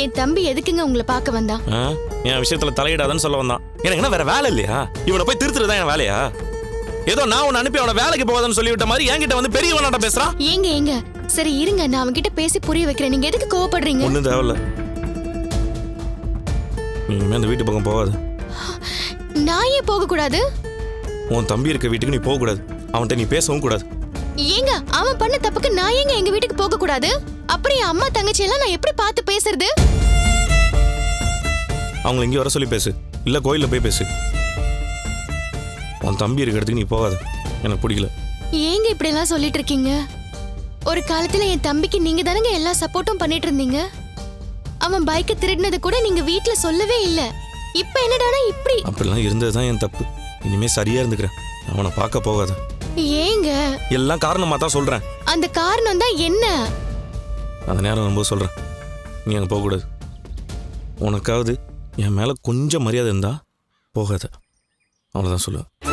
என் தம்பி எதுக்குங்க உங்களை பார்க்க வந்தான்? என் விஷயத்துல தலையிடாதன்னு சொல்ல வந்தான். எனக்கு என்ன வேற வேலை இல்லையா? இவனை போய் திருத்துறது என் வேலையா? ஏதோ நான் உன்னை அனுப்பி அவனை வேலைக்கு போகாதன்னு சொல்லிவிட்ட மாதிரி என்கிட்ட வந்து பெரியவனாட்ட பேசுறான் ஏங்க ஏங்க. சரி இருங்க. நான் அவன்கிட்ட பேசி புரிய வைக்கிறேன். நீங்க எதுக்கு கோவப்படுறீங்க? ஒன்றும் தேவையில்ல. இனிமே அந்த வீட்டு பக்கம் போகாத. நான் ஏன் போக கூடாது உன் தம்பி இருக்க வீட்டுக்கு நீ போகக்கூடாது. அவன்கிட்ட நீ பேசவும் கூடாது. ஏங்க அவன் பண்ண தப்புக்கு நான் ஏங்க எங்க வீட்டுக்கு போக கூடாது அப்புறம் என் அம்மா தங்கச்சி எல்லாம் நான் எப்படி பார்த்து பேசுறது? அவங்கள இங்கே வர சொல்லி பேசு. இல்லை கோயிலில் போய் பேசு. உன் தம்பி இருக்க இடத்துக்கு நீ போகாத. எனக்கு பிடிக்கல. ஏங்க இப்படி எல்லாம் சொல்லிட்டு இருக்கீங்க? ஒரு காலத்துல என் தம்பிக்கு நீங்க தானங்க எல்லா சப்போர்ட்டும் பண்ணிட்டு இருந்தீங்க? அவன் பைக்கை திருடினது கூட நீங்க வீட்ல சொல்லவே இல்ல. இப்ப என்னடானா இப்படி? அப்படிலாம் இருந்தது தான் என் தப்பு. இனிமே சரியா இருந்துக்கிறேன். அவனை பார்க்க போகாத. ஏங்க. எல்லாம் காரணமாக தான் சொல்கிறேன் அந்த காரணம் தான் என்ன? அந்த நேரம் வரும்போது சொல்கிறேன் நீ அங்கே போகக்கூடாது. உனக்காவது என் மேலே கொஞ்சம் மரியாதை இருந்தால் போகாத. அவ்வளோதான் சொல்லுவேன்.